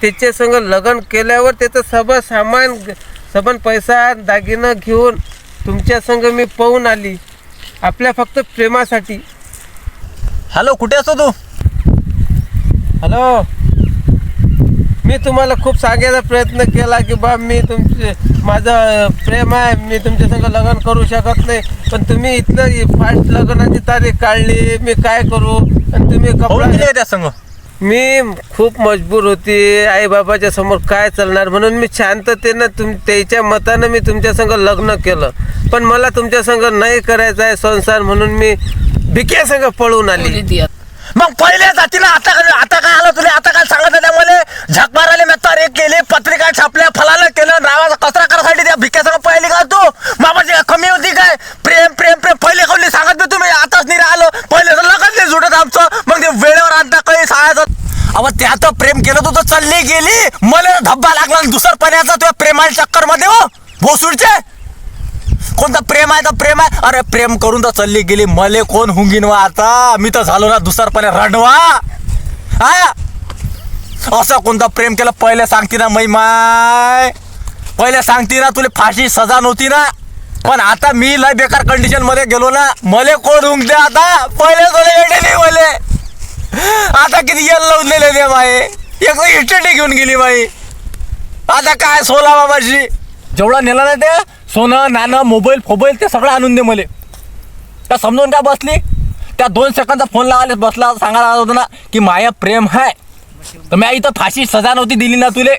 त्याच्या संग लग्न केल्यावर त्याचं सगळं सामान सबन पैसा दागिनं घेऊन तुमच्या संग मी पाहून आली. आपल्या फक्त प्रेमासाठी. हॅलो कुठे असतो तू? हॅलो? मी तुम्हाला खूप सांगायचा प्रयत्न केला की बा मी तुमचे माझं प्रेम आहे मी तुमच्या संग लग्न करू शकत नाही. पण तुम्ही इथलं फास्ट लग्नाची तारीख काढली मी काय करू? आणि तुम्ही कपडा त्या संग? मी खूप मजबूर होती. आई बाबाच्या समोर काय चालणार? म्हणून मी शांततेनं तुम त्याच्या मतानं मी तुमच्या संग लग्न केलं. पण मला तुमच्या संग नाही करायचं आहे संसार म्हणून मी भिक्या संग पळून आली. मग पहिले जाती ना आता काय- आता काय आलं तुला? आता काय सांगत नाही मला? झक मारायला मी तारीख केली पत्रिका छापल्या फलानं केलं नावाचा कचरा करासाठी त्या भिक्यासंग पाहिली का तू? मामाची काय कमी होती काय? प्रेम प्रेम प्रेम. पहिले कोणी सांगत नाही तुम्ही? आताच नाही राहिलं. पहिले तर लगन नाही सुटत आमचं. मग ते सांगायचं त्यात प्रेम केलं तू तर चालली गेली. मला धब्बा लागला दुसर पाण्याचा तुझ्या प्रेमाच्या चक्करमध्ये हो. भोसूरचे कोणता प्रेम आहे तर प्रेम आहे. अरे प्रेम करून तर चालली गेली. मले कोण हुंगीन वा आता? मी तर झालो ना दुसरपणे रडवा. हा? असं कोणता प्रेम केलं? पहिले सांगते ना मै माय. पहिले सांगते ना तुला फाशी सजा नव्हती ना. पण आता मी लय बेकार कंडिशनमध्ये गेलो ना. मले कोण हुंगते आता? पहिले तुला येते मले. आता किती यल लावून दिले ते माये एक इस्टेटी घेऊन गेली माई आता काय सोला बाबाशी जेवढा नेला ना ते सोनं नाणं मोबाईल फोबाईल ते सगळं आणून दे मले. त्या समजून काय बसली? त्या दोन सेकंदचा फोन लावायला बसला सांगायला आला होता ना की माया प्रेम आहे तर मी इथं फाशी सजा नव्हती दिली ना तुले.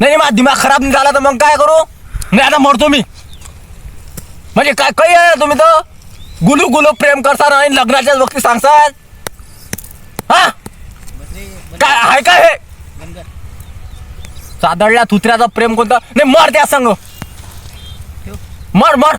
नाही नाही, माझा दिमाग खराब नाही झाला तर मग काय करू? नाही आता मरतो मी. म्हणजे काय काही आहे तुम्ही तर? गुलू गुलू प्रेम करता आणि लग्नाच्याच वक्ती सांगतात? हा? काय आहे काय हे? चादळल्या थुत्र्याचा प्रेम कोणता? नाही मर त्या संग. मर मर.